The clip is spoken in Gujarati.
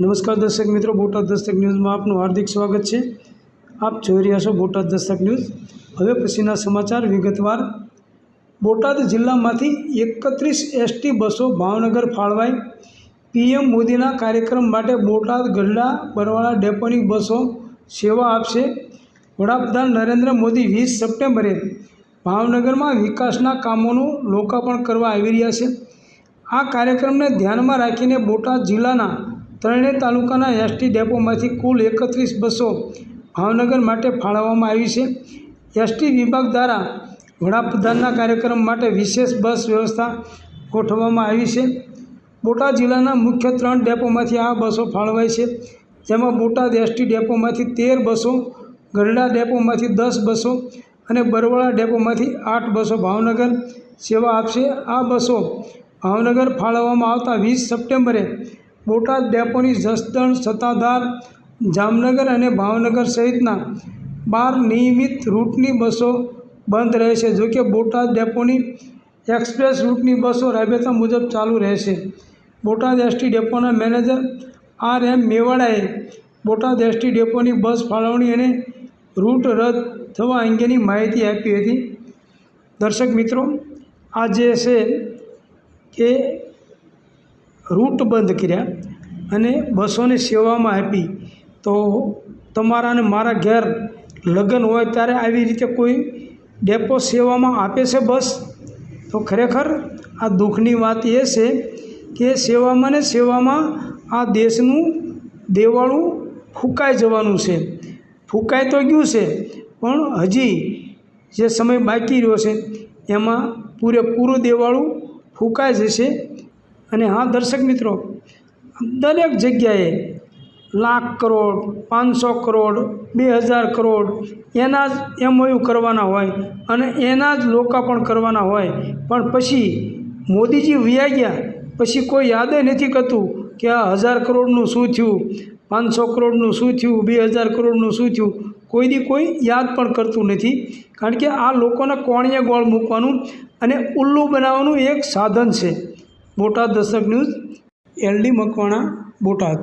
નમસ્કાર દર્શક મિત્રો, બોટાદ દસ્તક ન્યૂઝમાં આપનું હાર્દિક સ્વાગત છે. આપ જોઈ રહ્યા છો બોટાદ દસ્તક ન્યૂઝ. હવે પછીના સમાચાર વિગતવાર. બોટાદ જિલ્લામાંથી એકત્રીસ એસટી બસો ભાવનગર ફાળવાઈ. પીએમ મોદીના કાર્યક્રમ માટે બોટાદ ગઢડા બરવાળા ડેપોની બસો સેવા આપશે. વડાપ્રધાન નરેન્દ્ર મોદી વીસ સપ્ટેમ્બરે ભાવનગરમાં વિકાસના કામોનું લોકાર્પણ કરવા આવી રહ્યા છે. આ કાર્યક્રમને ધ્યાનમાં રાખીને બોટાદ જિલ્લાના ત્રણેય તાલુકાના એસટી ડેપોમાંથી કુલ એકત્રીસ બસો ભાવનગર માટે ફાળવવામાં આવી છે. એસટી વિભાગ દ્વારા વડાપ્રધાનના કાર્યક્રમ માટે વિશેષ બસ વ્યવસ્થા ગોઠવવામાં આવી છે. બોટાદ જિલ્લાના મુખ્ય ત્રણ ડેપોમાંથી આ બસો ફાળવાય છે. જેમાં બોટાદ એસટી ડેપોમાંથી તેર બસો ગરડા ડેપોમાંથી દસ બસો અને બરવાળા ડેપોમાંથી આઠ બસો ભાવનગર સેવા આપશે. આ બસો ભાવનગર ફાળવવામાં આવતા વીસ સપ્ટેમ્બરે બોટાદ ડેપોની જસદણ સત્તાધાર જામનગર અને ભાવનગર સહિતના બાર નિયમિત રૂટની બસો બંધ રહેશે જોકે બોટાદ ડેપોની એક્સપ્રેસ રૂટની બસો રાબેતા મુજબ ચાલુ રહેશે બોટાદ એસટી ડેપોના મેનેજર આર એમ મેવાડાએ બોટાદ એસટી ડેપોની બસ ફાળવણી અને રૂટ રદ થવા અંગેની માહિતી આપી હતી. દર્શક મિત્રો આ જે છે કે રૂટ બંધ કર્યા અને બસોને સેવામાં આપી. તો તમારા અને મારા ઘેર લગ્ન હોય ત્યારે આવી રીતે કોઈ ડેપો સેવામાં આપે છે બસ? તો ખરેખર આ દુઃખની વાત એ છે કે સેવામાં ને સેવામાં આ દેશનું દેવાળું ફૂંકાઈ જવાનું છે. ફૂંકાઈ તો ગયું છે, પણ હજી જે સમય બાકી રહ્યો છે, એમાં પૂરેપૂરું દેવાળું ફૂંકાઈ જશે. અને હા, દર્શક મિત્રો, દરેક જગ્યાએ લાખ કરોડ, પાંચસો કરોડ, બે હજાર કરોડ એના જ એમઓયુ કરવાના હોય અને એના જ લોકાર્પણ કરવાના હોય. પણ પછી મોદીજી વ્યા ગયા. પછી કોઈ યાદે નથી કરતું કે આ હજાર કરોડનું શું થયું, પાંચસો કરોડનું શું થયું, બે હજાર કરોડનું શું થયું. કોઈ દી કોઈ યાદ પણ કરતું નથી. કારણ કે આ લોકોને કોણીએ ગોળ મૂકવાનું અને ઉલ્લુ બનાવવાનું એક સાધન છે. Botad Dastak news LD Makwana Botad